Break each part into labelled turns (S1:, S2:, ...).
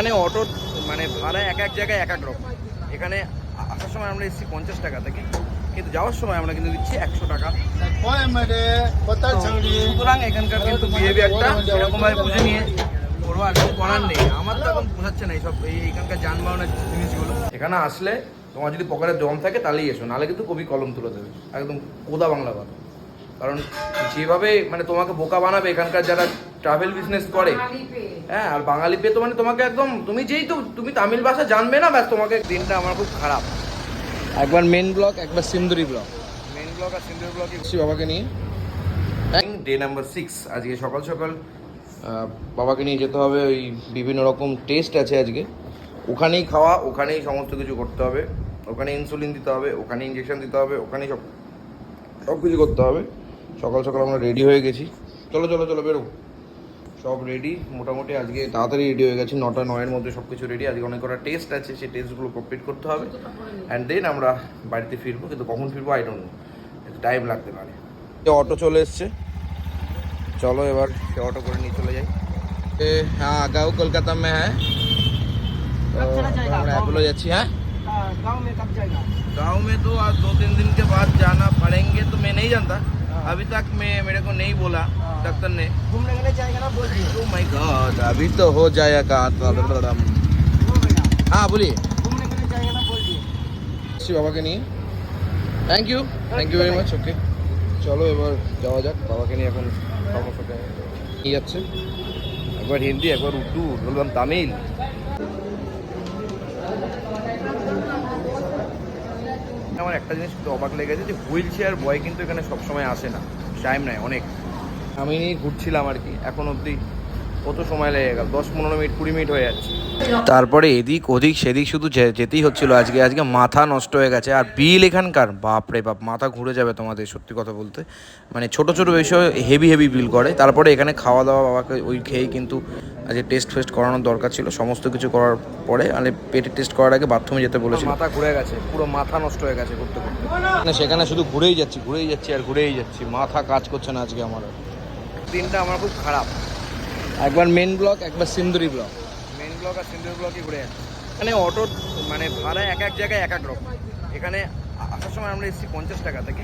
S1: এখানে অটো মানে ভাড়া এক এক জায়গায় এক এক রকম। এখানে আসার সময় আমরা এসেছি পঞ্চাশ টাকা থেকে, কিন্তু যাওয়ার সময় আমরা কিন্তু দিচ্ছি একশো টাকা। সুতরাং এখানকার কিন্তু বিহেভিয়ারটা এরকমভাবে বুঝে নিয়ে করব আর কিছু করার নেই। আমার তো এখন বোঝাচ্ছে না এইসব, এই এখানকার যানবাহনের জিনিসগুলো। এখানে আসলে তোমার যদি পকেটে দম থাকে তাহলেই এসো, নাহলে কিন্তু কবি কলম তুলে দেবে, একদম কোদা বাংলা কথা। কারণ যেভাবে মানে তোমাকে বোকা বানাবে এখানকার যারা ট্রাভেল বিজনেস করে। হ্যাঁ আর বাঙালি পেয়ে তো মানে তোমাকে একদম তুমি যেই তো তুমি তামিল ভাষা জানবে না ব্যাস তোমাকে দিনটা আমার খুব খারাপ।
S2: একবার মেন ব্লক একবার সিন্দুরি ব্লক
S1: মেন ব্লক আর সিন্দুরি
S2: এসছি বাবাকে নিয়ে।
S1: ডে নাম্বার সিক্স আজকে সকাল সকাল।
S2: বাবাকে নিয়ে যেতে হবে ওই বিভিন্ন রকম টেস্ট আছে আজকে।
S1: ওখানেই খাওয়া ওখানেই সমস্ত কিছু করতে হবে। ওখানে ইনসুলিন দিতে হবে ওখানে ইঞ্জেকশন দিতে হবে ওখানেই সব
S2: সব কিছু করতে হবে। সকাল সকাল আমরা রেডি হয়ে গেছি। চলো চলো চলো বেরো।
S1: সব রেডি মোটামুটি আজকে
S2: তাড়াতাড়ি রেডি হয়ে গেছি নটা নয়ের মধ্যে
S1: সব কিছু রেডি আজকে অনেক কটা টেস্ট আছে সেই টেস্টগুলো কমপ্লিট করতে হবে অ্যান্ড দেন আমরা বাড়িতে ফিরবো কিন্তু কখন ফিরবো আই ডোন্ট নো টাইম লাগতে পারে
S2: অটো চলে এসছে চলো এবার
S1: সে অটো করে নিয়ে চলে যাই
S2: এ, হ্যাঁ গাঁও কলকাতা মে হ্যাঁ তো আমরা অ্যাপোলো যাচ্ছি হ্যাঁ
S3: गांव में कब जाएगा
S1: गाँव में तो आज दो तीन दिन के बाद जाना पड़ेंगे तो मैं नहीं जानता अभी तक मैं मेरे को नहीं बोला डॉक्टर ने
S3: घूमने के लिए जाएगा ना बोल दिए
S1: ओ माय गॉड
S2: अभी तो हो जाएगा
S3: हो गया
S2: हाँ बोलिए
S3: घूमने के लिए जाएगा ना बोल दिए
S2: এসছি বাবাকে নিয়ে thank you thank you very much okay চলো এবার যাওয়া যাক বাবাকে নিয়ে এখন সমস্যাটা নিয়ে যাচ্ছে
S1: একবার হিন্দি একবার উর্দু বললাম তামিল আমার একটা জিনিস কিন্তু অবাক লেগেছে যে হুইল চেয়ার বয় কিন্তু এখানে সবসময় আসে না। টাইম নেয় অনেক। আমি ঘুরছিলাম আর কি, এখন অবধি কত সময় লেগে গেল? দশ পনেরো মিনিট কুড়ি মিনিট হয়ে যাচ্ছে।
S2: তারপরে এদিক ওদিক সেদিক শুধু যেতেই হচ্ছিল আজকে। আজকে মাথা নষ্ট হয়ে গেছে। আর বিল এখানকার বাপ রে বাপ মাথা ঘুরে যাবে তোমাদের সত্যি কথা বলতে। মানে ছোট ছোট বিষয় হেভি হেভি বিল করে। তারপরে এখানে খাওয়া দাওয়া বাবাকে ওই খেয়েই কিন্তু আজকে টেস্ট ফেস্ট করানোর দরকার ছিল। সমস্ত কিছু করার পরে মানে পেটের টেস্ট করার আগে বাথরুমে যেতে বলেছিল।
S1: মাথা ঘুরে গেছে পুরো মাথা নষ্ট হয়ে গেছে করতে করতে
S2: না সেখানে শুধু ঘুরেই যাচ্ছি ঘুরেই যাচ্ছি আর ঘুরেই যাচ্ছি। মাথা কাজ করছে না আজকে আমার।
S1: দিনটা আমার খুব খারাপ।
S2: একবার মেন ব্লক একবার সিন্দুরি ব্লক
S1: মেন ব্লক আর সিন্দুরি ব্লকই ঘুরে যাচ্ছে। এখানে অটো মানে ভাড়া এক এক জায়গায় এক এক রকম। এখানে আসার সময় আমরা এসেছি পঞ্চাশ টাকা থেকে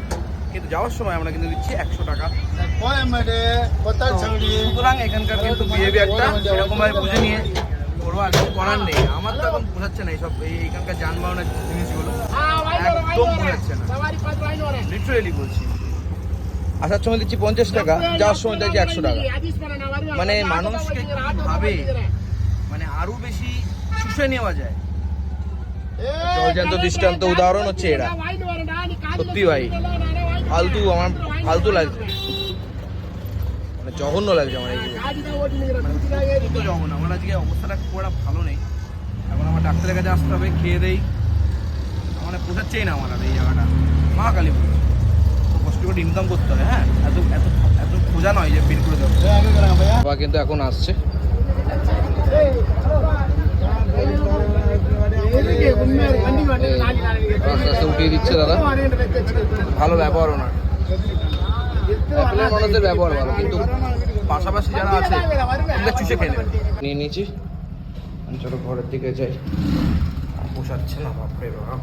S1: কিন্তু যাওয়ার সময় আমরা কিন্তু দিচ্ছি একশো টাকা। সুতরাং এখানকার কিন্তু বিহেভিয়ারটা এরকমভাবে বুঝে নিয়ে করব আর কিছু করার নেই। আমার তো এখন বোঝাচ্ছে না এইসব এই এখানকার যানবাহনের জিনিসগুলো। একদম বোঝাচ্ছে না। লিটারেলি বলছি।
S2: আসার সময় দিচ্ছি পঞ্চাশ টাকা, যাওয়ার সময় দিচ্ছি একশো টাকা।
S1: মানে মানুষকে ভাবে মানে আরও বেশি শুষে নেওয়া যায়।
S2: জলজান্ত দৃষ্টান্ত উদাহরণ হচ্ছে এরা। সত্যি ভাই, ফালতু আমার, ফালতু লাগছে। মানে জঘন্য লাগছে আমার এইগুলো
S1: কিন্তু যখন আমার আজকে অবস্থাটা খুব একটা ভালো নেই। এখন আমার ডাক্তারের কাছে আসতে হবে, খেয়ে দেই। মানে পোষাচ্ছেই না আমার আর এই জায়গাটা। মা কালী প্রফিট ইনকাম করতে হবে হ্যাঁ? এত এত এত খোঁজা নয় যে বের করে দেবো।
S2: বাবা কিন্তু এখন আসছে। উঠিয়ে দিচ্ছে দাদা।
S1: ভালো ব্যবহার ওনার
S2: অ্যাপেলের মানুষদের ব্যবহার ভালো, কিন্তু
S1: পাশাপাশি যারা আছে চুষে খেয়ে
S2: নিয়ে নিয়েছি চলো ঘরের দিকে যাই।
S1: পোষাচ্ছে না, বাপরে বাপ।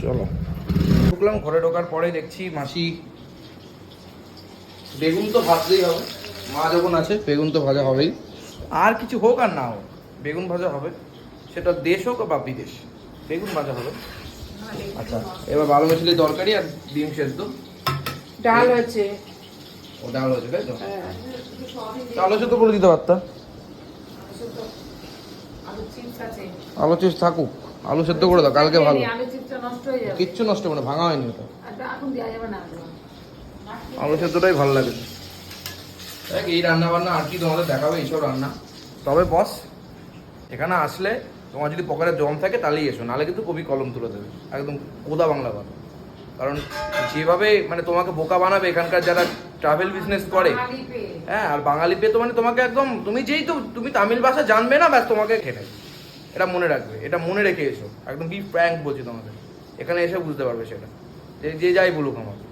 S2: চলো।
S1: ঢুকলাম ঘরে ঢোকার পরে দেখছি মাসি।
S2: বেগুন তো ভাজতেই হবে। মা যখন আছে বেগুন তো ভাজা হবেই।
S1: আর কিছু হোক আর না হোক বেগুন ভাজা হবে। সেটা দেশ হোক বা বিদেশ বেগুন ভাজা হবে।
S2: আচ্ছা এবার ভালো মেশালি দরকারি আর ডিম সেদ্ধ।
S4: ডাল হচ্ছে
S2: ও ডাল হয়েছে তাই তো? আলু সেদ্ধ করে দিতে পারতা
S4: আলু চিপস
S2: থাকুক আলু সেদ্ধ করে দাও কালকে ভালো।
S4: আলু চিপসটা নষ্ট হয়ে যাবে।
S2: কিচ্ছু নষ্ট মানে ভাঙা হয়নি
S4: যাবে না
S2: আলু। সেদ্ধটাই ভালো লাগে। দেখ এই রান্না বান্না আর কি তোমাদের দেখাবে এইসব রান্না।
S1: তবে বস এখানে আসলে তোমার যদি পকেটে জম থাকে তাহলেই এসো নাহলে কিন্তু কবি কলম তুলে দেবে। একদম কোদা বাংলা কথা। কারণ যেভাবে মানে তোমাকে বোকা বানাবে এখানকার যারা ট্রাভেল বিজনেস করে। হ্যাঁ আর বাঙালি পেয়ে তো মানে তোমাকে একদম তুমি যেই তো তুমি তামিল ভাষা জানবে না ব্যাস তোমাকে নেবে এটা মনে রাখবে এটা মনে রেখে এসো। একদম কি ফ্র্যাঙ্ক বলছি তোমাকে। এখানে এসে বুঝতে পারবে সেটা। যে যে যাই বলুক আমাকে।